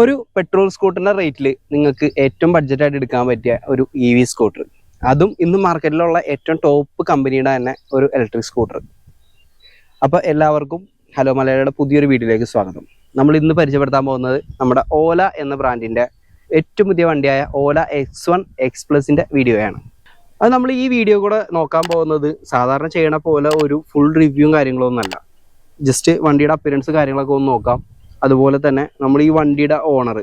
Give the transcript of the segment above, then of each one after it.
ഒരു പെട്രോൾ സ്കൂട്ടറിന്റെ റേറ്റിൽ നിങ്ങൾക്ക് ഏറ്റവും ബഡ്ജറ്റായിട്ട് എടുക്കാൻ പറ്റിയ ഒരു ഇ വി സ്കൂട്ടർ അതും ഇന്ന് മാർക്കറ്റിലുള്ള ഏറ്റവും ടോപ്പ് കമ്പനിയുടെ തന്നെ ഒരു ഇലക്ട്രിക് സ്കൂട്ടർ അപ്പോൾ എല്ലാവർക്കും ഹലോ മലയാളിയുടെ പുതിയൊരു വീഡിയോയിലേക്ക് സ്വാഗതം. നമ്മൾ ഇന്ന് പരിചയപ്പെടുത്താൻ പോകുന്നത് നമ്മുടെ ഓല എന്ന ബ്രാൻഡിന്റെ ഏറ്റവും പുതിയ വണ്ടിയായ ഓല എക്സ് വൺ എക്സ് പ്ലസിന്റെ വീഡിയോയാണ് അത് നമ്മൾ ഈ വീഡിയോ കൂടെ നോക്കാൻ പോകുന്നത് സാധാരണ ചെയ്യണ പോലെ ഒരു ഫുൾ റിവ്യൂവും കാര്യങ്ങളൊന്നും അല്ല. ജസ്റ്റ് വണ്ടിയുടെ അപ്പിയറൻസ് കാര്യങ്ങളൊക്കെ ഒന്ന് നോക്കാം. അതുപോലെ തന്നെ നമ്മൾ ഈ വണ്ടിയുടെ ഓണർ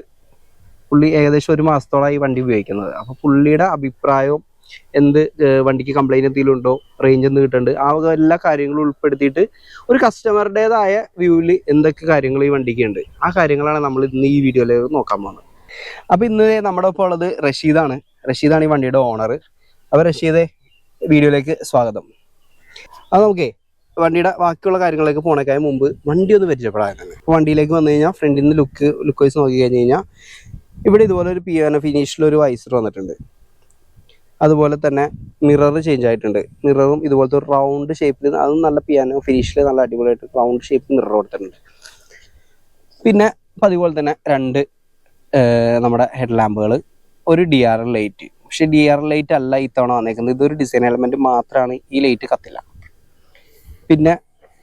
പുള്ളി ഏകദേശം ഒരു മാസത്തോളമായി ഈ വണ്ടി ഉപയോഗിക്കുന്നത്. അപ്പോൾ പുള്ളിയുടെ അഭിപ്രായവും എന്ത് വണ്ടിക്ക് കംപ്ലൈന്റ് എന്തെങ്കിലും ഉണ്ടോ റേഞ്ച് എന്ത് കിട്ടുന്നുണ്ട് ആ എല്ലാ കാര്യങ്ങളും ഉൾപ്പെടുത്തിയിട്ട് ഒരു കസ്റ്റമറുടേതായ വ്യൂവിൽ എന്തൊക്കെ കാര്യങ്ങൾ ഈ വണ്ടിക്ക് ഉണ്ട്. ആ കാര്യങ്ങളാണ് നമ്മൾ ഇന്ന് ഈ വീഡിയോയിൽ നോക്കാൻ പോകുന്നത്. അപ്പോൾ ഇന്ന് നമ്മുടെ ഒപ്പം ഉള്ളത് റഷീദാണ്. റഷീദാണ് ഈ വണ്ടിയുടെ ഓണർ അപ്പോൾ റഷീദെ വീഡിയോയിലേക്ക് സ്വാഗതം. അത് നമുക്കേ വണ്ടിയുടെ ബാക്കിയുള്ള കാര്യങ്ങളിലേക്ക് പോണേക്കായ മുമ്പ് വണ്ടി ഒന്ന് പരിചയപ്പെടാൻ തന്നെ. വണ്ടിയിലേക്ക് വന്നു കഴിഞ്ഞാൽ ഫ്രണ്ടിൽ നിന്ന് ലുക്ക് ലുക്ക് വൈസ് നോക്കി കഴിഞ്ഞ് കഴിഞ്ഞാൽ ഇവിടെ ഇതുപോലെ ഒരു പിയാനോ ഫിനിഷിൽ ഒരു വൈസർ വന്നിട്ടുണ്ട്. അതുപോലെ തന്നെ മിറർ ചേഞ്ച് ആയിട്ടുണ്ട്. മിററും ഇതുപോലത്തെ ഒരു റൗണ്ട് ഷേപ്പിൽ അതും നല്ല പിയാനോ ഫിനിഷിൽ നല്ല അടിപൊളിയായിട്ട് റൗണ്ട് ഷേപ്പ് മിറർ കൊടുത്തിട്ടുണ്ട്. പിന്നെ അതുപോലെ തന്നെ രണ്ട് നമ്മുടെ ഹെഡ് ലാമ്പുകൾ ഒരു ഡി ആർ ലൈറ്റ് പക്ഷെ ഡി ആർ ലൈറ്റ് അല്ല ഇത്തവണ വന്നേക്കുന്നത്. ഇതൊരു ഡിസൈൻ എലമെന്റ് മാത്രമാണ് ഈ ലൈറ്റ് കത്തില്ല. പിന്നെ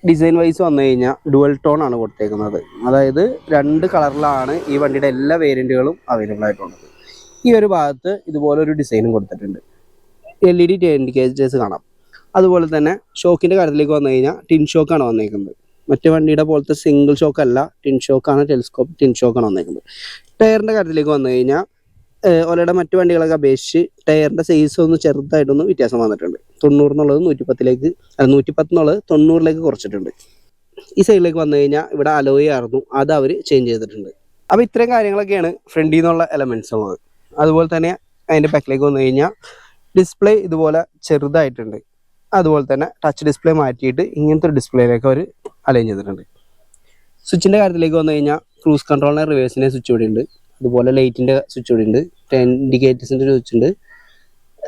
ഡിസൈൻ വൈസ് വന്നു കഴിഞ്ഞാൽ ഡുവൽ ടോൺ ആണ് കൊടുത്തേക്കുന്നത്. അതായത് രണ്ട് കളറിലാണ് ഈ വണ്ടിയുടെ എല്ലാ വേരിയന്റുകളും അവൈലബിൾ ആയിട്ടുള്ളത്. ഈ ഒരു ഭാഗത്ത് ഇതുപോലെ ഒരു ഡിസൈനും കൊടുത്തിട്ടുണ്ട്. എൽ ഇ ഡി ഇൻഡിക്കേറ്റേഴ്സ് കാണാം. അതുപോലെ തന്നെ ഷോക്കിന്റെ കാര്യത്തിലേക്ക് വന്നു കഴിഞ്ഞാൽ ടിൻ ഷോക്കാണ് വന്നേക്കുന്നത്. മറ്റു വണ്ടിയുടെ പോലത്തെ സിംഗിൾ ഷോക്ക് അല്ല ടിൻ ഷോക്കാണ് ടെലിസ്കോപ്പ് ടിൻ ഷോക്കാണ് വന്നേക്കുന്നത്. ടയറിന്റെ കാര്യത്തിലേക്ക് വന്നു കഴിഞ്ഞാൽ ഒലയുടെ മറ്റു വണ്ടികളൊക്കെ അപേക്ഷിച്ച് ടയറിന്റെ സൈസ് ഒന്ന് ചെറുതായിട്ടൊന്ന് വ്യത്യാസം വന്നിട്ടുണ്ട്. തൊണ്ണൂറ് എന്നുള്ളത് നൂറ്റിപ്പത്തിലേക്ക് അല്ല നൂറ്റിപ്പത്ത് എന്നുള്ളത് തൊണ്ണൂറിലേക്ക് കുറച്ചിട്ടുണ്ട്. ഈ സൈഡിലേക്ക് വന്നു കഴിഞ്ഞാൽ ഇവിടെ അലോയി ആയിരുന്നു. അത് അവർ ചേഞ്ച് ചെയ്തിട്ടുണ്ട്. അപ്പോൾ ഇത്രയും കാര്യങ്ങളൊക്കെയാണ് ഫ്രണ്ടിൽ നിന്നുള്ള എലമെന്റ്സ് ഉള്ളത്. അതുപോലെ തന്നെ അതിന്റെ ബാക്കിലേക്ക് വന്നു കഴിഞ്ഞാൽ ഡിസ്പ്ലേ ഇതുപോലെ ചെറുതായിട്ടുണ്ട്. അതുപോലെ തന്നെ ടച്ച് ഡിസ്പ്ലേ മാറ്റിയിട്ട് ഇങ്ങനത്തെ ഒരു ഡിസ്പ്ലേയിലേക്ക് അവർ അലൈൻ ചെയ്തിട്ടുണ്ട്. സ്വിച്ചിന്റെ കാര്യത്തിലേക്ക് വന്നു കഴിഞ്ഞാൽ ക്രൂസ് കൺട്രോളിനെ റിവേഴ്സിനെ സ്വിച്ച് ഇവിടെ ഉണ്ട്. അതുപോലെ ലൈറ്റിന്റെ സ്വിച്ച് കൂടി ഉണ്ട് ഇൻഡിക്കേറ്റേഴ്സിന്റെ സ്വിച്ച് ഉണ്ട്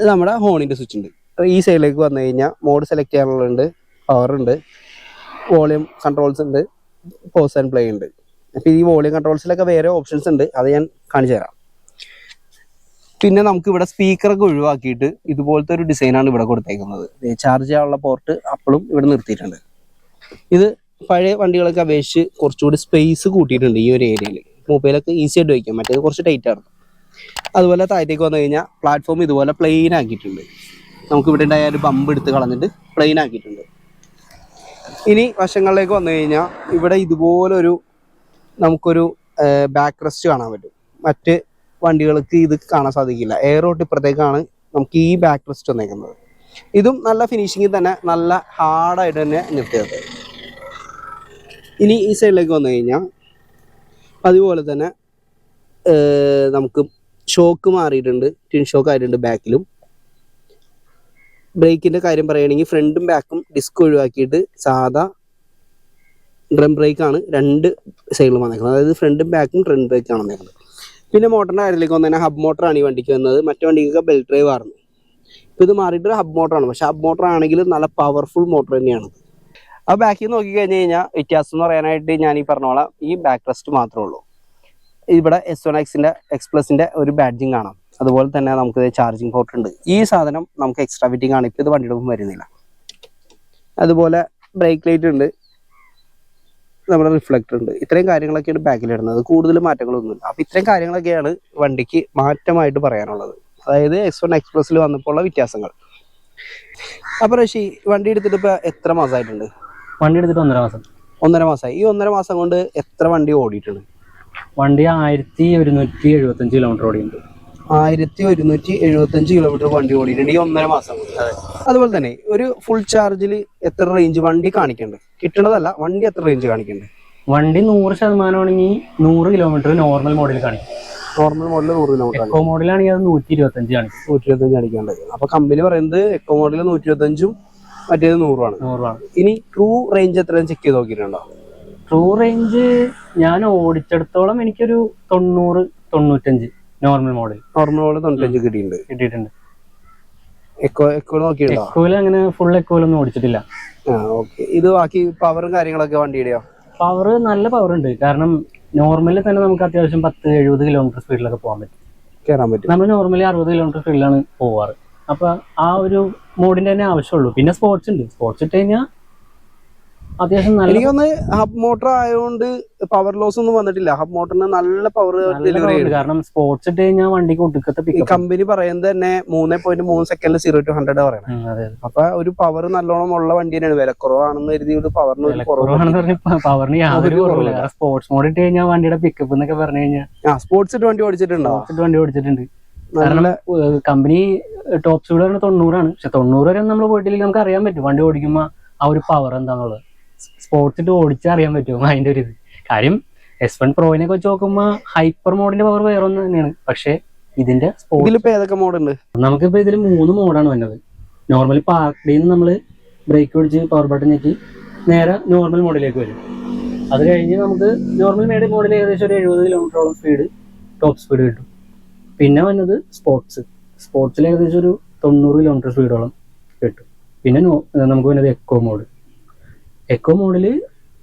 നമ്മുടെ ഹോണിന്റെ സ്വിച്ച് ഉണ്ട് ഈ സൈഡിലേക്ക് വന്നു കഴിഞ്ഞാൽ മോഡ് സെലക്ട് ചെയ്യാനുള്ളതുണ്ട്. പവർ ഉണ്ട് വോളിയം കൺട്രോൾസ് ഉണ്ട് പോസ് ആൻഡ് പ്ലേ ഉണ്ട് അപ്പോൾ ഈ വോളിയം കൺട്രോൾസിലൊക്കെ വേറെ ഓപ്ഷൻസ് ഉണ്ട് അത് ഞാൻ കാണിച്ചു തരാം. പിന്നെ നമുക്ക് ഇവിടെ സ്പീക്കറൊക്കെ ഒഴിവാക്കിയിട്ട് ഇതുപോലത്തെ ഒരു ഡിസൈനാണ് ഇവിടെ കൊടുത്തേക്കുന്നത്. ചാർജ് ചെയ്യാനുള്ള പോർട്ട് അപ്പോഴും ഇവിടെ നിർത്തിയിട്ടുണ്ട്. ഇത് പഴയ വണ്ടികളൊക്കെ അപേക്ഷിച്ച് കുറച്ചുകൂടി സ്പേസ് കൂട്ടിയിട്ടുണ്ട് ഈ ഒരു ഏരിയയിൽ മൊബൈലൊക്കെ ഈസി ആയിട്ട് വയ്ക്കാം മറ്റേത് കുറച്ച് ടൈറ്റ് ആയിരുന്നു അതുപോലെ താഴത്തേക്ക് വന്നു കഴിഞ്ഞാൽ പ്ലാറ്റ്ഫോം ഇതുപോലെ പ്ലെയിൻ ആക്കിയിട്ടുണ്ട്. നമുക്ക് ഇവിടെ ഉണ്ടായ ഒരു ബമ്പ് എടുത്ത് കളഞ്ഞിട്ട് പ്ലെയിൻ ആക്കിയിട്ടുണ്ട്. ഇനി വശങ്ങളിലേക്ക് വന്നു കഴിഞ്ഞാൽ ഇവിടെ ഇതുപോലൊരു നമുക്കൊരു ബാക്ക് റെസ്റ്റ് കാണാൻ പറ്റും. മറ്റ് വണ്ടികൾക്ക് ഇത് കാണാൻ സാധിക്കില്ല. എയറോട്ട് ഇപ്പുറത്തേക്കാണ് നമുക്ക് ഈ ബാക്ക് റെസ്റ്റ് വന്നേക്കുന്നത്. ഇതും നല്ല ഫിനിഷിങ്ങിൽ തന്നെ നല്ല ഹാർഡായിട്ട് തന്നെ നിർത്തിയത് ഇനി ഈ സൈഡിലേക്ക് വന്നു കഴിഞ്ഞാൽ അതുപോലെ തന്നെ നമുക്ക് ഷോക്ക് മാറിയിട്ടുണ്ട് ടിൻ ഷോക്ക് ആയിട്ടുണ്ട് ബാക്കിലും ബ്രേക്കിന്റെ കാര്യം പറയുകയാണെങ്കിൽ ഫ്രണ്ടും ബാക്കും ഡിസ്ക് ഒഴിവാക്കിയിട്ട് സാധാ ഡ്രം ബ്രേക്കാണ് രണ്ട് സൈഡിലും വന്നേക്കുന്നത്. അതായത് ഫ്രണ്ടും ബാക്കും ഡ്രം ബ്രേക്കാണ് വന്നേക്കുന്നത്. പിന്നെ മോട്ടറിന്റെ കാര്യത്തിലേക്ക് വന്നു കഴിഞ്ഞാൽ ഹബ് മോട്ടറാണ് ഈ വണ്ടിക്ക് വന്നത്. മറ്റു വണ്ടിക്കൊക്കെ ബെൽറ്റ് ഡ്രൈവ് ആയിരുന്നു. ഇപ്പോൾ ഇത് മാറിയിട്ട് ഹബ് മോട്ടറാണ് പക്ഷേ ഹബ് മോട്ടർ നല്ല പവർഫുൾ മോട്ടർ തന്നെയാണ്. ആ ബാക്കിൽ നോക്കി കഴിഞ്ഞ് കഴിഞ്ഞാൽ വ്യത്യാസം എന്ന് പറയാനായിട്ട് ഞാൻ ഈ പറഞ്ഞോളാം ഈ ബാക്ക് റെസ്റ്റ് മാത്രമേ ഉള്ളൂ. ഇവിടെ എസ് വൺ എക്സിന്റെ എക്സ്പ്ലസിന്റെ ഒരു ബാഡ്ജിങ് കാണാം. അതുപോലെ തന്നെ നമുക്ക് ചാർജിങ് പോർട്ട് ഉണ്ട്. ഈ സാധനം നമുക്ക് എക്സ്ട്രാ ഫിറ്റിംഗ് ആണ്. ഇപ്പോൾ ഇത് വണ്ടിയുടെ ഒപ്പം വരുന്നില്ല. അതുപോലെ ബ്രേക്ക് ലൈറ്റ് ഉണ്ട്. നമ്മുടെ റിഫ്ലക്ടർ ഉണ്ട്. ഇത്രയും കാര്യങ്ങളൊക്കെയാണ് ബാക്കിൽ ഇടുന്നത്. കൂടുതൽ മാറ്റങ്ങളൊന്നുമില്ല അപ്പോൾ ഇത്രയും കാര്യങ്ങളൊക്കെയാണ് വണ്ടിക്ക് മാറ്റമായിട്ട് പറയാനുള്ളത്. അതായത് എക്സ് വൺ എക്സ്പ്രസ്സിൽ വന്നപ്പോൾ ഉള്ള വ്യത്യാസങ്ങൾ. അപ്പോൾ റഷി വണ്ടി എടുത്തിട്ട് ഇപ്പോൾ എത്ര മാസമായിട്ടുണ്ട് വണ്ടി എടുത്തിട്ട് ഒന്നര മാസം. ഒന്നര മാസമായി. ഈ ഒന്നര മാസം കൊണ്ട് എത്ര വണ്ടി ഓടിയിട്ടുണ്ട്? വണ്ടി ആയിരത്തി ഒരുന്നൂറ്റി എഴുപത്തഞ്ച് കിലോമീറ്റർ ഓടിയിട്ടുണ്ട്. ആയിരത്തി ഒരുന്നൂറ്റി എഴുപത്തഞ്ച് കിലോമീറ്റർ വണ്ടി ഓടിയിട്ടുണ്ട് ഈ ഒന്നര മാസം അതുപോലെ തന്നെ ഒരു ഫുൾ ചാർജിൽ എത്ര റേഞ്ച് വണ്ടി കാണിക്കുന്നുണ്ട് കിട്ടണതല്ല വണ്ടി എത്ര റേഞ്ച് കാണിക്കുന്നുണ്ട് വണ്ടി നൂറ് ശതമാനമാണെങ്കിൽ നൂറ് കിലോമീറ്റർ നോർമൽ മോഡൽ കാണിക്കും. നോർമൽ മോഡൽ നൂറ് കിലോമീറ്റർ എക്കോ മോഡിലാണെങ്കിൽ അത് നൂറ്റി ഇരുപത്തഞ്ച് കാണിക്കും. നൂറ്റി ഇരുപത്തഞ്ച് കാണിക്കേണ്ടത് അപ്പൊ കമ്പനി പറയുന്നത് എക്കോ മോഡൽ നൂറ്റി ഇരുപത്തഞ്ചും മറ്റേത് നൂറുമാണ് നൂറാണ് ഇനി ട്രൂ റേഞ്ച് എത്രയും ചെക്ക് ചെയ്ത് നോക്കിയിട്ടുണ്ടോ? ട്രൂ റേഞ്ച് ഞാൻ ഓടിച്ചെടുത്തോളം എനിക്കൊരു തൊണ്ണൂറ് തൊണ്ണൂറ്റഞ്ച് നോർമൽ മോഡൽ നോർമൽ മോഡൽ തൊണ്ണൂറ്റഞ്ച് കിട്ടിയിട്ടുണ്ട്. കിട്ടിയിട്ടുണ്ട്. എക്കോ എക്കോ നോക്കിയിട്ടുണ്ടോ? എക്കോയിൽ അങ്ങനെ ഫുൾ എക്കോയിലൊന്നും ഓടിച്ചിട്ടില്ല. ആ ഓക്കെ ഇത് ബാക്കി പവറും കാര്യങ്ങളൊക്കെ വണ്ടിയുടെയോ? പവർ നല്ല പവർ ഉണ്ട്. കാരണം നോർമലി തന്നെ നമുക്ക് അത്യാവശ്യം പത്ത് എഴുപത് കിലോമീറ്റർ സ്പീഡിലൊക്കെ പോകാൻ പറ്റും. കയറാൻ പറ്റും. നമ്മൾ നോർമലി അറുപത് കിലോമീറ്റർ സ്പീഡിലാണ് പോവാറ്. അപ്പൊ ആ ഒരു മോഡിന്റെ തന്നെ ആവശ്യമുള്ളൂ. പിന്നെ സ്പോർട്സ് ഉണ്ട്. സ്പോർട്സ് ഇട്ട് കഴിഞ്ഞാൽ അത്യാവശ്യം നല്ല എനിക്കൊന്ന് ഹബ് മോട്ടർ ആയതുകൊണ്ട് പവർ ലോസ് ഒന്നും വന്നിട്ടില്ല. ഹബ് മോട്ടറിന് നല്ല പവർ ഡെലിവറി കാരണം സ്പോർട്സ് ഇട്ട് കഴിഞ്ഞാൽ വണ്ടിക്ക് ഒടുക്കത്തെ കമ്പനി പറയുന്നത് തന്നെ മൂന്നേ പോയിന്റ് മൂന്ന് സെക്കൻഡിൽ സീറോ ടു ഹൺഡ്രഡ് പറയണം അതെ അപ്പൊ ഒരു പവർ നല്ലോണം ഉള്ള വണ്ടി തന്നെയാണ്. വില കുറവാണെന്ന് കരുതി ഒരു പവറിന് ഒരു കുറവ് കുറവാണെന്ന് പവറിന് യാതൊരു കുറവില്ല. സ്പോർട്സ് മോഡ് ഇട്ട് കഴിഞ്ഞാൽ വണ്ടിയുടെ പിക്കപ്പ് എന്നൊക്കെ പറഞ്ഞു കഴിഞ്ഞാൽ സ്പോർട്സ് ഇട്ട് വണ്ടി ഓടിച്ചിട്ടുണ്ടോ? സ്പോർട്സ് ഇട്ട് വണ്ടി ഓടിച്ചിട്ടുണ്ട്. കമ്പനി ടോപ്പ് സ്പീഡ് പറഞ്ഞാൽ തൊണ്ണൂറാണ്. പക്ഷെ തൊണ്ണൂറ് വരെ നമ്മൾ പോയിട്ടില്ലെങ്കിൽ നമുക്ക് അറിയാൻ പറ്റും. വണ്ടി ഓടിക്കുമ്പോൾ ആ ഒരു പവർ എന്താണെന്നുള്ളത് സ്പോർട്സ് ഇട്ട് ഓടിച്ചാൽ അറിയാൻ പറ്റും അതിന്റെ ഒരു ഇത്. കാര്യം എസ് വൺ പ്രോയിനെ വെച്ച് നോക്കുമ്പോൾ ഹൈപ്പർ മോഡിന്റെ പവർ വേറെ ഒന്ന് തന്നെയാണ്. പക്ഷെ ഇതിന്റെ സ്പോർട്സ് ഏതൊക്കെ മോഡുണ്ട് നമുക്കിപ്പോ ഇതിൽ മൂന്ന് മോഡാണ് വന്നത്. നോർമലി പാർക്കിൽ നിന്ന് നമ്മൾ ബ്രേക്ക് പിടിച്ച് പവർ ബട്ടൺ ഞെക്കി നേരെ നോർമൽ മോഡിലേക്ക് വരും. അത് കഴിഞ്ഞ് നമുക്ക് നോർമൽ മേഡ് മോഡിൽ ഏകദേശം ഒരു എഴുപത് കിലോമീറ്ററോളം സ്പീഡ് ടോപ്പ് സ്പീഡ് കിട്ടും. പിന്നെ വന്നത് സ്പോർട്സ് സ്പോർട്സിൽ ഏകദേശം ഒരു തൊണ്ണൂറ് കിലോമീറ്റർ സ്പീഡോളം കിട്ടും. പിന്നെ നമുക്ക് വരുന്നത് എക്കോ മോഡ് എക്കോ മോഡിൽ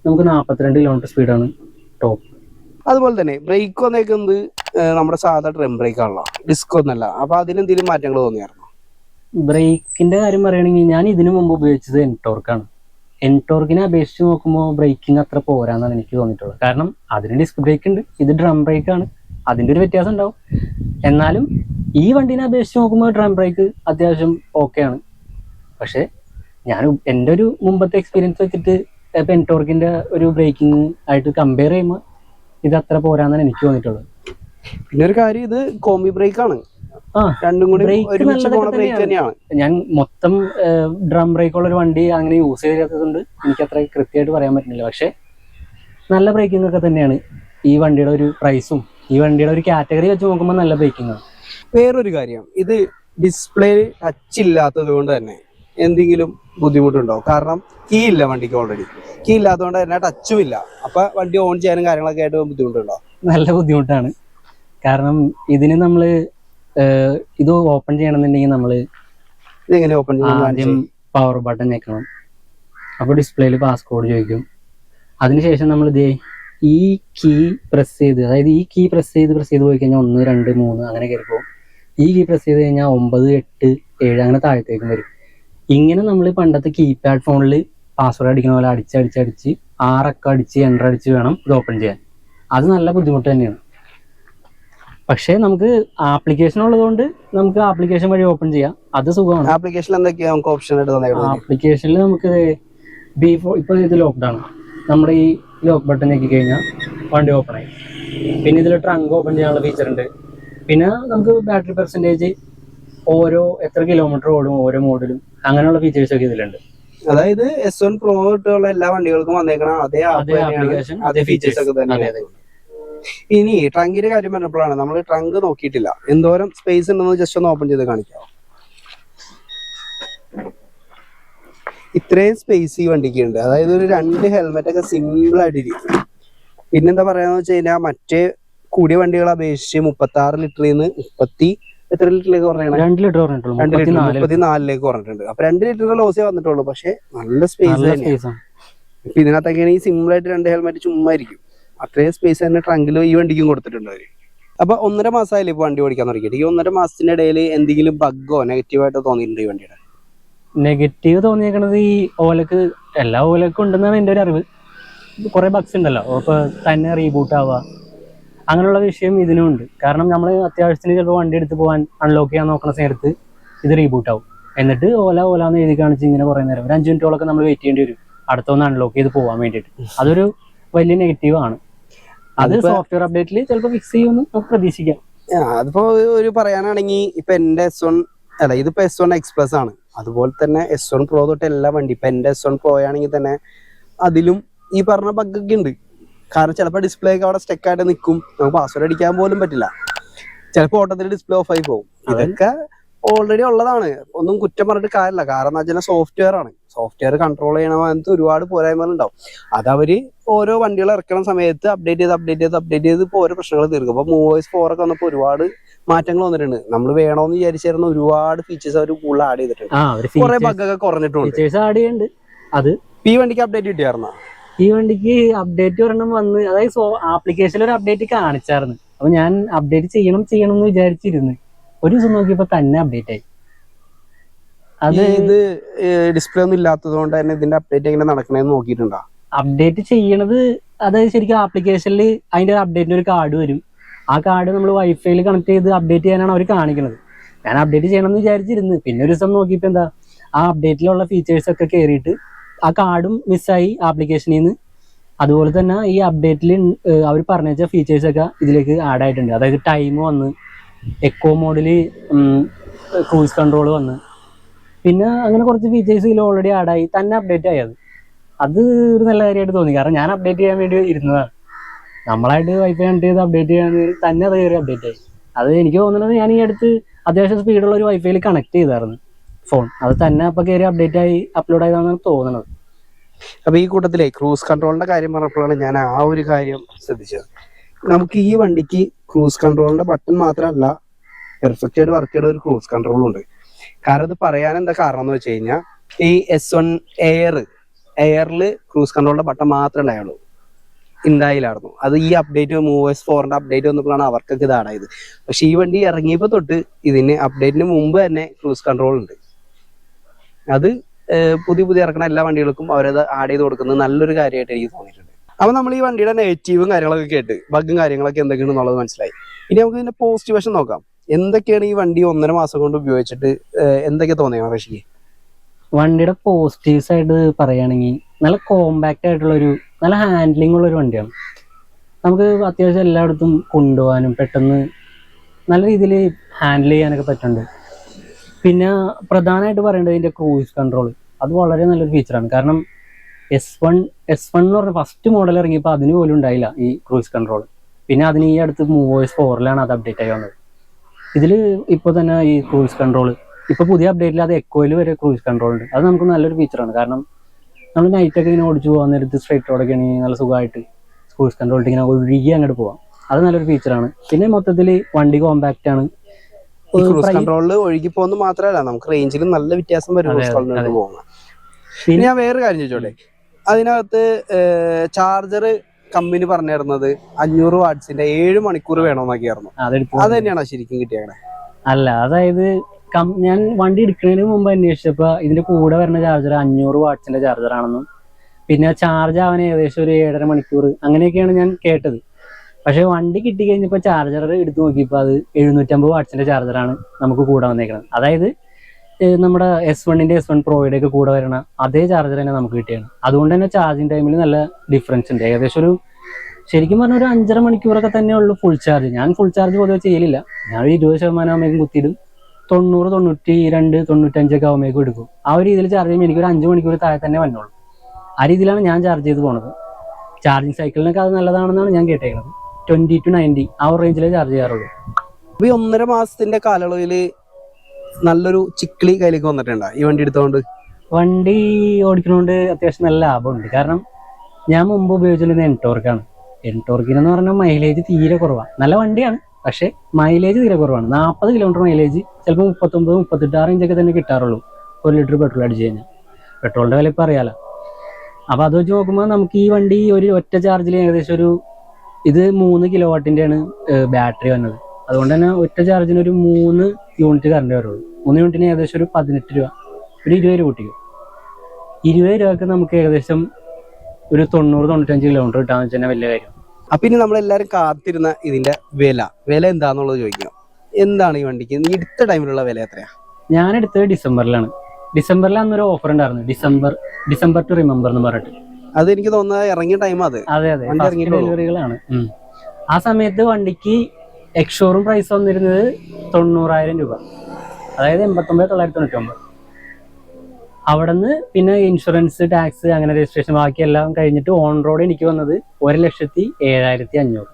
നമുക്ക് നാൽപ്പത്തിരണ്ട് കിലോമീറ്റർ സ്പീഡാണ് ടോപ്പ് അതുപോലെ തന്നെ ബ്രേക്ക് വന്നേക്കുന്നത് നമ്മുടെ സാധാ ട്രെം ബ്രേക്ക് ആണല്ലോ ഡിസ്ക് ഒന്നല്ല. അപ്പൊ അതിനെന്തെങ്കിലും മാറ്റങ്ങൾ തോന്നിയായിരുന്നു? ബ്രേക്കിന്റെ കാര്യം പറയുകയാണെങ്കിൽ ഞാൻ ഇതിനു മുമ്പ് ഉപയോഗിച്ചത് എൻടോർക്കാണ് എൻടോർക്കിനെ അപേക്ഷിച്ച് നോക്കുമ്പോൾ ബ്രേക്കിംഗ് അത്ര പോരാന്നാണ് എനിക്ക് തോന്നിയിട്ടുള്ളത്. കാരണം അതിന് ഡിസ്ക് ബ്രേക്ക് ഉണ്ട് ഇത് ഡ്രം ബ്രേക്ക് ആണ് അതിന്റെ ഒരു വ്യത്യാസം ഉണ്ടാവും. എന്നാലും ഈ വണ്ടീനെ അപേക്ഷിച്ച് നോക്കുമ്പോൾ ഡ്രം ബ്രേക്ക് അത്യാവശ്യം ഓക്കെ ആണ്. പക്ഷെ ഞാൻ എന്റെ ഒരു മുമ്പത്തെ എക്സ്പീരിയൻസ് വെച്ചിട്ട് ഇപ്പം എൻടോർക്കിന്റെ ഒരു ബ്രേക്കിംഗ് ആയിട്ട് കമ്പയർ ചെയ്യുമ്പോൾ ഇത് അത്ര പോരാന്നാണ് എനിക്ക് തോന്നിയിട്ടുള്ളത്. പിന്നെ ഒരു കാര്യം ഇത് കോമ്പി ബ്രേക്ക് ആണ്. രണ്ടും കൂടി ഞാൻ മൊത്തം ഡ്രം ബ്രേക്ക് ഉള്ള ഒരു വണ്ടി അങ്ങനെ യൂസ് ചെയ്തില്ലാത്തതുകൊണ്ട് എനിക്ക് അത്ര കൃത്യമായിട്ട് പറയാൻ പറ്റുന്നില്ല. പക്ഷെ നല്ല ബ്രേക്കിംഗ് ഒക്കെ തന്നെയാണ് ഈ വണ്ടിയുടെ ഒരു പ്രൈസും ഈ വണ്ടിയുടെ ഒരു കാറ്റഗറി വെച്ച് നോക്കുമ്പോൾ നല്ല ബ്രേക്കിംഗ് ആണ്. വേറൊരു കാര്യം. ഇത് ഡിസ്പ്ലേ ടച്ച് ഇല്ലാത്തത് കൊണ്ട് തന്നെ എന്തെങ്കിലും ബുദ്ധിമുട്ടുണ്ടോ കാരണം കീ ഇല്ല വണ്ടിക്ക് ഓൾറെഡി കീ ഇല്ലാത്തതുകൊണ്ട് തന്നെ ടച്ചും ഇല്ല. അപ്പൊ വണ്ടി ഓൺ ചെയ്യാനും കാര്യങ്ങളൊക്കെ ആയിട്ട് ബുദ്ധിമുട്ടുണ്ടോ നല്ല ബുദ്ധിമുട്ടാണ്. കാരണം ഇതിന് നമ്മൾ ഇത് ഓപ്പൺ ചെയ്യണമെന്നുണ്ടെങ്കിൽ നമ്മൾ ഇതെങ്ങനെ ഓപ്പൺ ആദ്യം പവർ ബട്ടൺ ഞെക്കണം അപ്പോൾ ഡിസ്പ്ലേയിൽ പാസ്കോഡ് ചോദിക്കും. അതിനുശേഷം നമ്മൾ ഇതേ ഈ കീ പ്രസ് ചെയ്ത് അതായത് ഈ കീ പ്രസ് ചെയ്ത് പ്രസ് ചെയ്ത് പോയി കഴിഞ്ഞാൽ ഒന്ന് രണ്ട് മൂന്ന് അങ്ങനെ കയറി ഈ കീ പ്രസ് ചെയ്ത് കഴിഞ്ഞാൽ ഒമ്പത് എട്ട് ഏഴ് അങ്ങനെ താഴത്തേക്കും വരും. ഇങ്ങനെ നമ്മൾ പണ്ടത്തെ കീപാഡ് ഫോണിൽ പാസ്വേഡ് അടിക്കുന്ന പോലെ അടിച്ച് ആറൊക്കെ അടിച്ച് എന്റർ അടിച്ച് വേണം ഇത് ഓപ്പൺ ചെയ്യാൻ. അത് നല്ല ബുദ്ധിമുട്ട് തന്നെയാണ്. പക്ഷേ നമുക്ക് ആപ്ലിക്കേഷൻ ഉള്ളതുകൊണ്ട് നമുക്ക് ആപ്ലിക്കേഷൻ വഴി ഓപ്പൺ ചെയ്യാം. അത് സുഖമാണ്. ആപ്ലിക്കേഷനിൽ എന്തൊക്കെയാ നമുക്ക് ഓപ്ഷൻ ആപ്ലിക്കേഷനിൽ നമുക്ക് ബിഫോർ ഇപ്പൊ ഇത് ലോക്ക്ഡൗൺ നമ്മുടെ ഈ ലോക്ക് ബട്ടൺ ഞെക്കി കഴിഞ്ഞാൽ വണ്ടി ഓപ്പൺ ആയി. പിന്നെ ഇതിൽ ട്രങ്ക് ഓപ്പൺ ചെയ്യാനുള്ള ഫീച്ചർ ഉണ്ട്. പിന്നെ നമുക്ക് ബാറ്ററി പെർസെന്റേജ് ഓരോ എത്ര കിലോമീറ്റർ ഓടും ഓരോ മോഡലും അങ്ങനെയുള്ള ഫീച്ചേഴ്സ് ഒക്കെ ഇതിലുണ്ട്. അതായത് എസ് വൺ പ്രോ തൊട്ടുള്ള എല്ലാ വണ്ടികൾക്കും വന്നേക്കണ അതേ തന്നെയാണ് അതേ ഫീച്ചേഴ്സ് ഒക്കെ തന്നെയാണ്. ഇനി ട്രങ്കിന്റെ കാര്യം പറഞ്ഞപ്പോഴാണ് നമ്മൾ ട്രങ്ക് നോക്കിയിട്ടില്ല. എന്തോരം സ്പേസ് ഉണ്ടെന്ന് ജസ്റ്റ് ഒന്ന് ഓപ്പൺ ചെയ്ത് കാണിക്കാം. ഇത്രയും സ്പേസ് ഈ വണ്ടിക്ക് ഉണ്ട്. അതായത് ഒരു രണ്ട് ഹെൽമെറ്റ് ഒക്കെ സിമ്പിൾ ആയിട്ട് ഇരിക്കും. പിന്നെന്താ പറയാന്ന് വെച്ച് കഴിഞ്ഞാൽ മറ്റേ കൂടിയ വണ്ടികളെ അപേക്ഷിച്ച് മുപ്പത്തി ആറ് ലിറ്ററിൽ നിന്ന് മുപ്പത്തി എത്ര ലിറ്ററിലേക്ക് പറഞ്ഞാണ് രണ്ട് ലിറ്റർ പറഞ്ഞിട്ടുള്ളൂ രണ്ട് ലിറ്റർ മുപ്പത്തി മുപ്പത്തിനാലിലേക്ക് പറഞ്ഞിട്ടുണ്ട് അപ്പൊ രണ്ട് ലിറ്റർ ലോസേ വന്നിട്ടുള്ളൂ. പക്ഷെ നല്ല സ്പേസ് തന്നെയാണ് ഇപ്പൊ ഇതിനകത്തൊക്കെയാണ് ഈ സിമ്പിൾ ആയിട്ട് രണ്ട് ഹെൽമെറ്റ് ചുമ്മാ ഇരിക്കും. അത്രയും സ്പേസ് തന്നെ ട്രങ്കിൽ ഈ വണ്ടിക്കും കൊടുത്തിട്ടുണ്ട് അവർ. അപ്പൊ ഒന്നര മാസമായില്ലേ ഇപ്പൊ വണ്ടി ഓടിക്കാൻ തുടങ്ങിയിട്ട്? ഈ ഒന്നര മാസത്തിന്റെ ഇടയിൽ എന്തെങ്കിലും ബഗ്ഗോ നെഗറ്റീവായിട്ടോ തോന്നിയിട്ടുണ്ട് ഈ വണ്ടിയുടെ? നെഗറ്റീവ് തോന്നിയേക്കണത് ഈ ഓലക്ക് എല്ലാ ഓലക്കും ഉണ്ടെന്നാണ് എന്റെ ഒരു അറിവ്. കുറെ ബഗ്സ് ഉണ്ടല്ലോ. അപ്പൊ തന്നെ റീബൂട്ട് ആവുക. അങ്ങനെയുള്ള വിഷയം ഇതിനും ഉണ്ട്. കാരണം നമ്മൾ അത്യാവശ്യത്തിന് ചിലപ്പോൾ വണ്ടി എടുത്ത് പോകാൻ അൺലോക്ക് ചെയ്യാൻ നോക്കുന്ന നേരത്ത് ഇത് റീബൂട്ട് ആവും. എന്നിട്ട് ഓല ഓല എന്ന് എഴുതി കാണിച്ച് ഇങ്ങനെ കുറേ നേരം ഒരു അഞ്ച് മിനിറ്റോളൊക്കെ നമ്മൾ വെയിറ്റ് ചെയ്യേണ്ടി വരും. അടുത്തൊന്ന് അൺലോക്ക് ചെയ്ത് പോകാൻ വേണ്ടിയിട്ട്. അതൊരു വലിയ നെഗറ്റീവ് ആണ്. അത് സോഫ്റ്റ്വെയർ അപ്ഡേറ്റിൽ ചിലപ്പോൾ ഫിക്സ് ചെയ്യുമെന്ന് നമുക്ക് പ്രതീക്ഷിക്കാം. അതിപ്പോ ഒരു പറയാനാണെങ്കിൽ ഇപ്പൊ എന്റെ എസ് വൺ അല്ല ഇതിപ്പോ എസ് വൺ എക്സ്പ്രസ് ആണ്. അതുപോലെ തന്നെ എസ് വൺ പ്രോ തൊട്ട് എല്ലാ വണ്ടി ഇപ്പൊ എന്റെ എസ് വൺ പ്രോ ആണെങ്കിൽ തന്നെ അതിലും ഈ പറഞ്ഞ ബഗ്ഗൊക്കെ ഉണ്ട്. കാരണം ചിലപ്പോൾ ഡിസ്പ്ലേ ഒക്കെ അവിടെ സ്റ്റക്ക് ആയിട്ട് നിൽക്കും നമുക്ക് പാസ്വേഡ് അടിക്കാൻ പോലും പറ്റില്ല. ചിലപ്പോൾ ഓട്ടത്തിൽ ഡിസ്പ്ലേ ഓഫ് ആയി പോകും. ഇതൊക്കെ ഓൾറെഡി ഉള്ളതാണ്. ഒന്നും കുറ്റം പറഞ്ഞിട്ട് കാര്യമില്ല. കാരണം എന്ന് വെച്ചാൽ സോഫ്റ്റ്വെയർ ആണ്. സോഫ്റ്റ്വെയർ കൺട്രോൾ ചെയ്യണമായിട്ട് ഒരുപാട് പോരായ്മകൾ ഉണ്ടാവും. അത് അവർ ഓരോ വണ്ടികൾ ഇറക്കണ സമയത്ത് അപ്ഡേറ്റ് ചെയ്ത് അപ്ഡേറ്റ് ചെയ്ത് അപ്ഡേറ്റ് ചെയ്ത് ഇപ്പോൾ ഓരോ പ്രശ്നങ്ങൾ തീർക്കും. അപ്പൊ മൂവോയ്സ് ഫോർ ഒക്കെ വന്നപ്പോൾ ഒരുപാട് മാറ്റങ്ങൾ വന്നിട്ടുണ്ട്. നമ്മൾ വേണമെന്ന് വിചാരിച്ചിരുന്ന ഒരുപാട് ഫീച്ചേഴ്സ് അവർ കൂടുതൽ ആഡ് ചെയ്തിട്ടുണ്ട്. കുറെ ബഗ് ഒക്കെ കുറഞ്ഞിട്ടുണ്ട്. ഫീച്ചേഴ്സ് ആഡ് ചെയ്യുന്നുണ്ട് അത് പി ഈ വണ്ടിക്ക് അപ്ഡേറ്റ് കിട്ടിയായിരുന്ന? ഈ വണ്ടിക്ക് അപ്ഡേറ്റ് ഒരെണ്ണം വന്ന് അതായത് സോ ആപ്ലിക്കേഷനിൽ ഒരു അപ്ഡേറ്റ് കാണിച്ചായിരുന്നു. അപ്പൊ ഞാൻ അപ്ഡേറ്റ് ചെയ്യണം ചെയ്യണം എന്ന് വിചാരിച്ചിരുന്നു. ഒരു ദിവസം നോക്കിയപ്പോ തന്നെ അപ്ഡേറ്റ് ആയി. അത് ഇത് ഡിസ്പ്ലേ ഒന്നും ഇല്ലാത്തത് കൊണ്ട് തന്നെ ഇതിന്റെ അപ്ഡേറ്റ് എങ്ങനെ നടക്കണേന്ന് നോക്കിയിട്ടുണ്ടോ? അപ്ഡേറ്റ് ചെയ്യണത് അതായത് ശരിക്കും ആപ്ലിക്കേഷനിൽ അതിന്റെ അപ്ഡേറ്റിന് ഒരു കാർഡ് വരും. ആ കാർഡ് നമ്മൾ വൈഫൈയിൽ കണക്ട് ചെയ്ത് അപ്ഡേറ്റ് ചെയ്യാനാണ് അവർ കാണിക്കുന്നത് ഞാൻ അപ്ഡേറ്റ് ചെയ്യണം എന്ന് വിചാരിച്ചിരുന്നു. പിന്നെ ഒരു ദിവസം നോക്കിയപ്പോൾ എന്താ ആ അപ്ഡേറ്റിലുള്ള ഫീച്ചേഴ്സ് ഒക്കെ കയറിയിട്ട് ആ കാർഡും മിസ്സായി ആപ്ലിക്കേഷനിൽ നിന്ന് അതുപോലെ തന്നെ ഈ അപ്ഡേറ്റിൽ അവർ പറഞ്ഞു വെച്ച ഫീച്ചേഴ്സ് ഒക്കെ ഇതിലേക്ക് ആഡ് ആയിട്ടുണ്ട്. അതായത് ടൈം വന്ന് എക്കോ മോഡിൽ ക്രൂസ് കൺട്രോൾ വന്ന്. പിന്നെ അങ്ങനെ കുറച്ച് ഫീച്ചേഴ്സ് ഇതിൽ ഓൾറെഡി ആഡ് ആയി. തന്നെ അപ്ഡേറ്റ് ആയത് അത്. ഒരു നല്ല കാര്യമായിട്ട് തോന്നി. കാരണം ഞാൻ അപ്ഡേറ്റ് ചെയ്യാൻ വേണ്ടി ഇരുന്നതാണ്. നമ്മളായിട്ട് വൈഫൈ കണക്ട് ചെയ്ത് അപ്ഡേറ്റ് ചെയ്യാൻ തന്നെ അത് കയറി അപ്ഡേറ്റ് ആയി. അത് എനിക്ക് തോന്നുന്നത് ഞാൻ ഈ അടുത്ത് അത്യാവശ്യം സ്പീഡുള്ള ഒരു വൈഫൈയിൽ കണക്ട് ചെയ്തായിരുന്നു. ഫോൺ അത് തന്നെ അപ്പൊ കയറി അപ്ഡേറ്റ് ആയി അപ്ലോഡ് ആയതാണെന്നാണ് തോന്നുന്നത്. അപ്പൊ ഈ കൂട്ടത്തിലെ ക്രൂസ് കൺട്രോളിന്റെ കാര്യം പറഞ്ഞപ്പോഴാണ് ഞാൻ ആ ഒരു കാര്യം ശ്രദ്ധിച്ചത്. നമുക്ക് ഈ വണ്ടിക്ക് ക്രൂസ് കൺട്രോളിന്റെ ബട്ടൺ മാത്രമല്ല പെർഫെക്റ്റ് ആയിട്ട് വർക്ക് ചെയ്ത ഒരു ക്രൂസ് കൺട്രോളും ഉണ്ട്. കാരണം ഇത് പറയാൻ എന്താ കാരണം എന്ന് വെച്ച് കഴിഞ്ഞാൽ ഈ എസ് വൺ എയർ എയറിൽ ക്രൂസ് കൺട്രോളിന്റെ ബട്ടൺ മാത്രമേ ഉണ്ടായുള്ളൂ. ഉണ്ടായില്ലായിരുന്നു അത് ഈ അപ്ഡേറ്റ് മൂവ് എസ് ഫോറിന്റെ അപ്ഡേറ്റ് വന്നപ്പോഴാണ് അവർക്കൊക്കെ ഇതാടായത് പക്ഷെ ഈ വണ്ടി ഇറങ്ങിയപ്പോൾ തൊട്ട് ഇതിന് അപ്ഡേറ്റിന് മുമ്പ് തന്നെ ക്രൂസ് കൺട്രോൾ ഉണ്ട്. അത് പുതിയ പുതിയ ഇറക്കുന്ന എല്ലാ വണ്ടികൾക്കും അവരത് ആഡ് ചെയ്ത് കൊടുക്കുന്നത് നല്ലൊരു കാര്യമായിട്ട് എനിക്ക് തോന്നിയിട്ടുണ്ട്. അപ്പൊ നമ്മൾ ഈ വണ്ടിയുടെ നെഗറ്റീവും കാര്യങ്ങളൊക്കെ കേട്ട് ബഗും കാര്യങ്ങളൊക്കെ എന്തൊക്കെയാണെന്നുള്ളത് മനസ്സിലായി. ഇനി നമുക്ക് ഇതിന്റെ പോസിറ്റീവ് വശം നോക്കാം. എന്തൊക്കെയാണ് ഈ വണ്ടി ഒന്നര മാസം കൊണ്ട് ഉപയോഗിച്ചിട്ട് എന്തൊക്കെ തോന്നിയാണ് ഋഷിക്ക് വണ്ടിയുടെ പോസിറ്റീവ്സ് ആയിട്ട് പറയുകയാണെങ്കിൽ നല്ല കോമ്പാക്റ്റ് ആയിട്ടുള്ള ഒരു നല്ല ഹാൻഡ്ലിംഗ് ഉള്ള ഒരു വണ്ടിയാണ്. നമുക്ക് അത്യാവശ്യം എല്ലായിടത്തും കൊണ്ടുപോകാനും പെട്ടെന്ന് നല്ല രീതിയിൽ ഹാൻഡിൽ ചെയ്യാനൊക്കെ പറ്റുന്നുണ്ട്. പിന്നെ പ്രധാനമായിട്ട് പറയേണ്ടത് ഇതിന്റെ ക്രൂയിസ് കൺട്രോൾ അത് വളരെ നല്ലൊരു ഫീച്ചറാണ് കാരണം എസ് വൺ എസ് വൺ എന്ന് പറഞ്ഞ ഫസ്റ്റ് മോഡൽ ഇറങ്ങിയപ്പോൾ അതിന് പോലും ഉണ്ടായില്ല ഈ ക്രൂയിസ് കൺട്രോൾ പിന്നെ അതിന് ഈ അടുത്ത് മൂവേഴ്സ് ഫോറിലാണ് അത് അപ്ഡേറ്റ് ആയി വന്നത്. ഇതിൽ ഇപ്പോൾ തന്നെ ഈ ക്രൂയിസ് കൺട്രോൾ ഇപ്പോൾ പുതിയ അപ്ഡേറ്റിൽ അത് എക്കോയിൽ വരെ ക്രൂയിസ് കൺട്രോൾ ഉണ്ട്. അത് നമുക്ക് നല്ലൊരു ഫീച്ചറാണ് കാരണം നമ്മൾ നൈറ്റൊക്കെ ഇങ്ങനെ ഓടിച്ചു പോകാൻ നേരത്ത് സ്ട്രൈറ്റ് റോഡൊക്കെ ആണെങ്കിൽ നല്ല സുഖമായിട്ട് ക്രൂയിസ് കൺട്രോൾ ഇങ്ങനെ ഒഴുകി അങ്ങോട്ട് പോകാം. അത് നല്ലൊരു ഫീച്ചറാണ് പിന്നെ മൊത്തത്തിൽ വണ്ടി കോമ്പാക്റ്റ് ആണ്. ഈ ക്രൂസ് കൺട്രോളിൽ ഒഴുകി പോകുന്ന മാത്രമല്ല നമുക്ക് റേഞ്ചിൽ നല്ല വ്യത്യാസം വരും ക്രൂസ് കൺട്രോളിൽ പിന്നെ ഞാൻ വേറെ കാര്യം ചോദിച്ചോട്ടെ? അതിനകത്ത് ചാർജർ കമ്പനി പറഞ്ഞിരുന്നത് അഞ്ഞൂറ് വാട്സിന്റെ ഏഴ് മണിക്കൂർ വേണമെന്നൊക്കെയായിരുന്നു അത് തന്നെയാണോ ശരിക്കും കിട്ടിയത് അല്ല അതായത് ഞാൻ വണ്ടി എടുക്കുന്നതിന് മുമ്പ് അന്വേഷിച്ചപ്പോ ഇതിന്റെ കൂടെ വരുന്ന ചാർജർ അഞ്ഞൂറ് വാട്സിന്റെ ചാർജർ ആണെന്നും പിന്നെ ചാർജ് ആവാൻ ഏകദേശം ഒരു ഏഴര മണിക്കൂർ അങ്ങനെയൊക്കെയാണ് ഞാൻ കേട്ടത്. പക്ഷെ വണ്ടി കിട്ടി കഴിഞ്ഞപ്പോൾ ചാർജർ എടുത്തു നോക്കിയപ്പോൾ അത് എഴുന്നൂറ്റമ്പത് വാട്ട്സിന്റെ ചാർജറാണ് നമുക്ക് കൂടെ വന്നേക്കുന്നത് അതായത് നമ്മുടെ എസ് വണ്ണിന്റെ എസ് വൺ പ്രോയുടെ ഒക്കെ കൂടെ വരണ അതേ ചാർജർ തന്നെ നമുക്ക് കിട്ടിയാണ് അതുകൊണ്ട് തന്നെ ചാർജിങ് ടൈമിൽ നല്ല ഡിഫറൻസ് ഉണ്ട്. ഏകദേശം ഒരു ശരിക്കും പറഞ്ഞ ഒരു അഞ്ചര മണിക്കൂറൊക്കെ തന്നെ ഉള്ളൂ ഫുൾ ചാർജ് ഞാൻ ഫുൾ ചാർജ് പൊതുവെ ചെയ്യലില്ല. ഞാൻ ഒരു ഇരുപത് ശതമാനം ആകുമ്പോഴേക്കും കുത്തിയിടും. തൊണ്ണൂറ് തൊണ്ണൂറ്റി രണ്ട് തൊണ്ണൂറ്റഞ്ചൊക്കെ ആകുമ്പോഴേക്കും എടുക്കും. ആ ഒരു രീതിയിൽ ചാർജ് ചെയ്യുമ്പോൾ എനിക്കൊരു അഞ്ച് മണിക്കൂർ താഴെ തന്നെ വന്നോളൂ. ആ രീതിയിലാണ് ഞാൻ ചാർജ് ചെയ്ത് പോണത്. ചാർജിങ് സൈക്കിളിനൊക്കെ അത് നല്ലതാണെന്നാണ് ഞാൻ കേട്ടേക്കുന്നത് ട്വന്റി ടു നയന്റി ആ റേഞ്ചിലേ ചാർജ് ചെയ്യാറുള്ളൂ. അപ്പൊ ഈ ഒന്നര മാസത്തിന്റെ കാലയളവിൽ നല്ലൊരു ചിക്ലി കയ്യിലേക്ക് വന്നിട്ടുണ്ടോ? ഈ വണ്ടി എടുത്തോണ്ട്? വണ്ടി ഓടിക്കുന്നതുകൊണ്ട് അത്യാവശ്യം നല്ല ലാഭമുണ്ട്. കാരണം ഞാൻ മുമ്പ് ഉപയോഗിച്ചിരുന്നത് എൻടോർക്കാണ് എൻടോർക്കിനെന്ന് പറഞ്ഞാൽ മൈലേജ് തീരെ കുറവാണ് നല്ല വണ്ടിയാണ് പക്ഷേ മൈലേജ് തീരെ കുറവാണ്. നാൽപ്പത് കിലോമീറ്റർ മൈലേജ് ചിലപ്പോൾ മുപ്പത്തൊമ്പത് മുപ്പത്തെട്ട് ആറ് ഇഞ്ചൊക്കെ തന്നെ കിട്ടാറുള്ളൂ. ഒരു ലിറ്റർ പെട്രോൾ അടിച്ച് കഴിഞ്ഞാൽ പെട്രോളിന്റെ വില ഇപ്പോൾ അറിയാലോ. അപ്പോൾ അത് വെച്ച് നോക്കുമ്പോൾ നമുക്ക് ഈ വണ്ടി ഒരു ഒറ്റ ചാർജിൽ ഏകദേശം ഒരു ഇത് മൂന്ന് കിലോ വാട്ടിന്റെയാണ് ബാറ്ററി വന്നത്. അതുകൊണ്ട് തന്നെ ഒറ്റ ചാർജിന് ഒരു മൂന്ന് യൂണിറ്റ് കറണ്ട് വരുള്ളൂ. മൂന്ന് യൂണിറ്റിന് ഏകദേശം ഒരു പതിനെട്ട് രൂപ ഒരു ഇരുപത് രൂപ കൂട്ടിക്കും. ഇരുപത് രൂപക്ക് നമുക്ക് ഏകദേശം ഒരു തൊണ്ണൂറ് തൊണ്ണൂറ്റഞ്ച് കിലോമീറ്റർ കിട്ടാന്ന് വെച്ചാൽ വലിയ കാര്യം. അപ്പൊ ഇനി നമ്മളെല്ലാരും കാത്തിരുന്ന ഇതിന്റെ വില വില എന്താന്നുള്ളത് ചോദിക്കാം. എന്താണ് ഈ വണ്ടിക്ക്? ഈ എടുത്ത ടൈമിലുള്ള വില എത്രയാ? ഞാൻ എടുത്തത് ഡിസംബറിലാണ്. ഡിസംബറിൽ അന്നൊരു ഓഫർ ഉണ്ടായിരുന്നു. ഡിസംബർ ഡിസംബർ ടു റിമെമ്പർ എന്ന് പറഞ്ഞിട്ട്. അത് എനിക്ക് തോന്നുന്നത് ഇറങ്ങിയ ടൈം അത്. അതെ അതെ. വണ്ടി ഫസ്റ്റ് ഇറങ്ങിയിട്ടുള്ളൂ. ഡെലിവറികളാണ് ഉം. ആ സമയത്ത് വണ്ടിക്ക് എക്സ്ഷോറും പ്രൈസ് വന്നിരുന്നത് തൊണ്ണൂറായിരം രൂപ. അതായത് എൺപത്തൊമ്പത് തൊള്ളായിരത്തി തൊണ്ണൂറ്റി ഒമ്പത് അവിടെ നിന്ന് പിന്നെ ഇൻഷുറൻസ് ടാക്സ് അങ്ങനെ രജിസ്ട്രേഷൻ ബാക്കി എല്ലാം കഴിഞ്ഞിട്ട് ഓൺ റോഡ് എനിക്ക് വന്നത് ഒരു ലക്ഷത്തി ഏഴായിരത്തി അഞ്ഞൂറ്.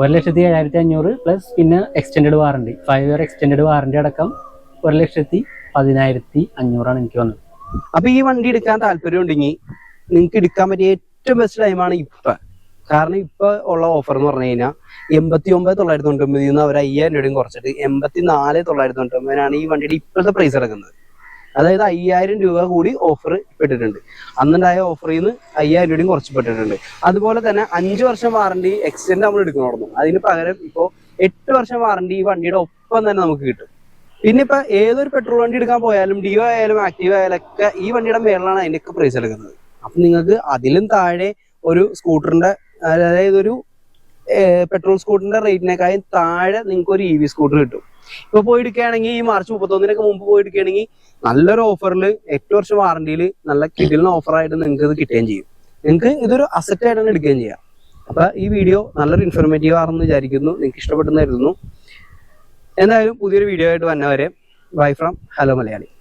ഒരു ലക്ഷത്തി ഏഴായിരത്തി അഞ്ഞൂറ് പ്ലസ് പിന്നെ extend warranty five year extend warranty അടക്കം ഒരു ലക്ഷത്തി പതിനായിരത്തി അഞ്ഞൂറാണ് എനിക്ക് വന്നത്. അപ്പൊ ഈ വണ്ടി എടുക്കാൻ താല്പര്യം ഉണ്ടെങ്കിൽ നിങ്ങൾക്ക് എടുക്കാൻ പറ്റിയ ഏറ്റവും ബെസ്റ്റ് ടൈമാണ് ഇപ്പൊ. കാരണം ഇപ്പൊ ഉള്ള ഓഫർ എന്ന് പറഞ്ഞു കഴിഞ്ഞാൽ എൺപത്തി ഒമ്പത് തൊള്ളായിരത്തി തൊണ്ണൂറ്റി നിന്ന് അവർ അയ്യായിരം രൂപയും കുറച്ചിട്ട് എൺപത്തി നാല് തൊള്ളായിരത്തി തൊണ്ണൂറ്റി ഒമ്പതിനാണ് ഈ വണ്ടിയുടെ ഇപ്പോഴത്തെ പ്രൈസ് ഇറക്കുന്നത് അതായത് അയ്യായിരം രൂപ കൂടി ഓഫർ പെട്ടിട്ടുണ്ട്. അന്നുണ്ടായ ഓഫറിൽ നിന്ന് അയ്യായിരം രൂപയും കുറച്ച് പെട്ടിട്ടുണ്ട്. അതുപോലെ തന്നെ അഞ്ച് വർഷം വാറണ്ടി എക്സ്റ്റെൻഡ് നമ്മൾ എടുക്കണമായിരുന്നു അതിന് പകരം ഇപ്പോൾ എട്ട് വർഷം വാറണ്ടി ഈ വണ്ടിയുടെ ഒപ്പം തന്നെ നമുക്ക് കിട്ടും. പിന്നെ ഇപ്പൊ ഏതൊരു പെട്രോൾ വണ്ടി എടുക്കാൻ പോയാലും ഡിയോ ആയാലും ആക്റ്റീവ് ആയാലും ഒക്കെ ഈ വണ്ടിയുടെ മേളിലാണ് അതിന്റെയൊക്കെ പ്രൈസ് എടുക്കുന്നത് അപ്പൊ നിങ്ങൾക്ക് അതിലും താഴെ ഒരു സ്കൂട്ടറിന്റെ അതായത് ഒരു പെട്രോൾ സ്കൂട്ടറിന്റെ റേറ്റിനേക്കാളും താഴെ നിങ്ങൾക്ക് ഒരു ഇ വി സ്കൂട്ടർ കിട്ടും. ഇപ്പൊ പോയി എടുക്കുകയാണെങ്കിൽ ഈ മാർച്ച് മുപ്പത്തൊന്നിനൊക്കെ മുമ്പ് പോയി എടുക്കുകയാണെങ്കിൽ നല്ലൊരു ഓഫറിൽ എട്ട് വർഷം വാറണ്ടിയിൽ നല്ല കിടിലിന് ഓഫറായിട്ട് നിങ്ങൾക്ക് ഇത് കിട്ടുകയും ചെയ്യും. നിങ്ങൾക്ക് ഇതൊരു അസറ്റ് തന്നെ എടുക്കുകയും ചെയ്യാം. അപ്പൊ ഈ വീഡിയോ നല്ലൊരു ഇൻഫോർമേറ്റീവ് ആണെന്ന് വിചാരിക്കുന്നു. നിങ്ങൾക്ക് ഇഷ്ടപ്പെട്ടെന്ന് കരുതുന്നു. എന്തായാലും പുതിയൊരു വീഡിയോ ആയിട്ട് വന്നവരെ ബൈ ഫ്രം ഹലോ മലയാളി